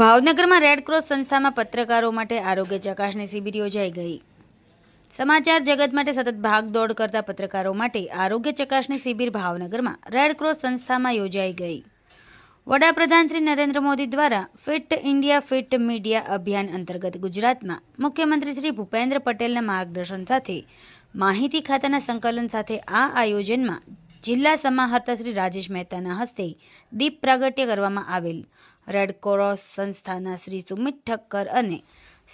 ભાવનગરમાં રેડક્રોસ સંસ્થામાં પત્રકારો માટે આરોગ્ય ચકાસણી શિબિર યોજાઈ ગઈ. સમાચાર જગત માટે સતત ભાગદોડ કરતા પત્રકારો માટે આરોગ્ય ચકાસણી શિબિર ભાવનગરમાં રેડક્રોસ સંસ્થામાં યોજાઈ ગઈ. વડાપ્રધાન શ્રી નરેન્દ્ર મોદી દ્વારા ફિટ ઇન્ડિયા ફિટ મીડિયા અભિયાન અંતર્ગત ગુજરાતમાં મુખ્યમંત્રી શ્રી ભૂપેન્દ્ર પટેલના માર્ગદર્શન સાથે માહિતી ખાતાના સંકલન સાથે આ આયોજનમાં જિલ્લા સમાહર્તા શ્રી રાજેશ મહેતાના હસ્તે દીપ પ્રાગટ્ય કરવામાં આવેલ. રેડ ક્રોસ સંસ્થાના શ્રી સુમિત ઠક્કર અને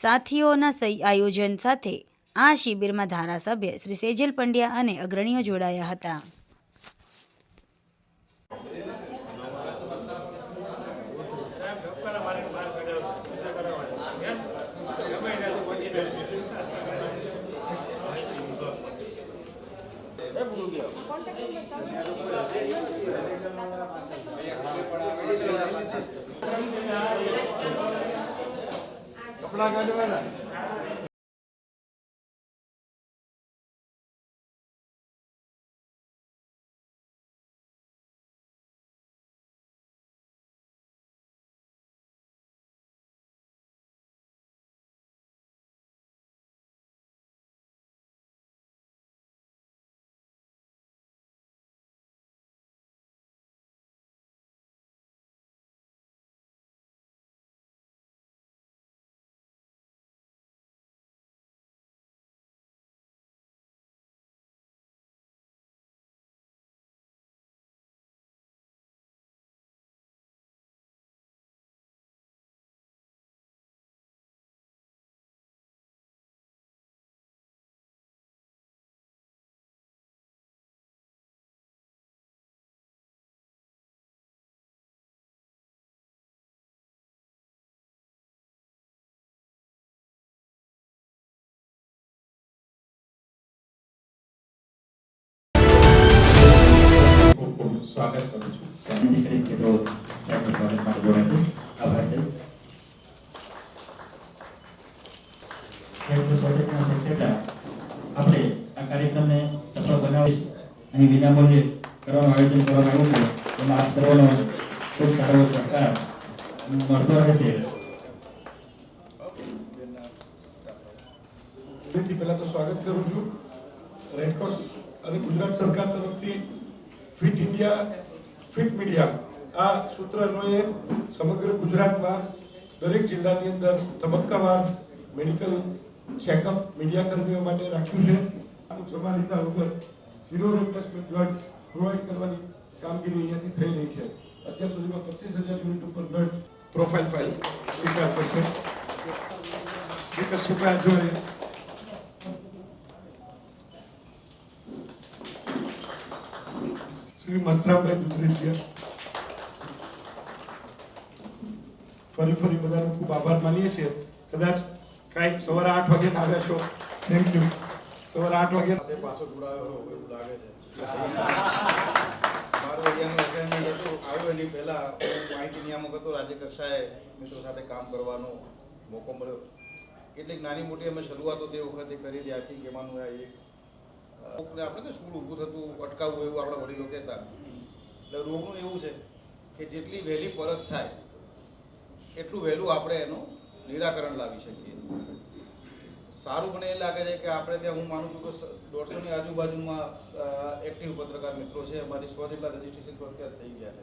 સાથીઓના આયોજન સાથે આ શિબિરમાં ધારાસભ્ય શ્રી સેજલ પંડ્યા અને અગ્રણીઓ જોડાયા હતા. કાઢવાના ખૂબ ખૂબ સ્વાગત કરું છું. વિનંતી કરીશ કે તો તેમનું સ્વાગત માટે બોલાશે આભાર છે. ખેડૂત સોસાયટીના સેક્રેટરી આપણે આ કાર્યક્રમને સફળ બનાવીશ. અહીં વિનામૂલ્યે કરવાનું આયોજન કરવામાં આવ્યું છે. એમાં આપ સર્વનો ખૂબ સારો સહકાર મળતો રહે છે. પહેલા તો સ્વાગત કરું છું. રેડક્રોસ અને ગુજરાત સરકાર તરફથી ફિટ ઇન્ડિયા, ફિટ મીડિયા. આ સૂત્ર અન્વયે સમગ્ર ગુજરાતમાં દરેક જિલ્લાની અંદર તબક્કાવાર મેડિકલ ચેકઅપ મીડિયા કર્મીઓ માટે રાખ્યું છે. આનું જમા લીધા વગર ઝીરો રિપ્લેસમેન્ટ બ્લડ પ્રોવાઈડ કરવાની કામગીરી અહીંયાથી થઈ રહી છે. અત્યાર સુધીમાં પચીસ હજાર યુનિટ ઉપર બ્લડ પ્રોફાઇલ ફાઇલ સ્વીકાર કરશે. શ્રી કશ્યપભાઈ જોડે શ્રી મસ્તરામભાઈ દુધરેજિયા ફરી ફરી બધાનો ખૂબ આભાર માનીએ છીએ કદાચ કાંઈક સવારે આઠ વાગે આવ્યા છો થેન્ક યુ સવારે આઠ વાગે પાછો જોડાયો હોય એવું લાગે છે. મારું અહીંયાનું અસાઇનમેન્ટ હતું. આવ્યું એની પહેલા. માહિતી નિયામક હતો. રાજ્ય કક્ષાએ મિત્રો સાથે કામ કરવાનો મોકો મળ્યો. કેટલીક નાની મોટી અમે શરૂઆતો તે વખતે કરી કે એમાંનું આ એક આપણે શું ઊભું થતું, અટકાવવું એવું આપણા વડીલો કહેતા. એટલે રોગનું એવું છે કે જેટલી વહેલી પરખ થાય, એટલું વહેલું આપણે એનું નિરાકરણ લાવી શકીએ. સારું મને એ લાગે છે કે આપણે ત્યાં હું માનું છું કે દોઢસોની આજુબાજુમાં એક્ટિવ પત્રકાર મિત્રો છે. અમારી સો જેટલા રજીસ્ટ્રેશન પર અત્યારે થઈ ગયા છે.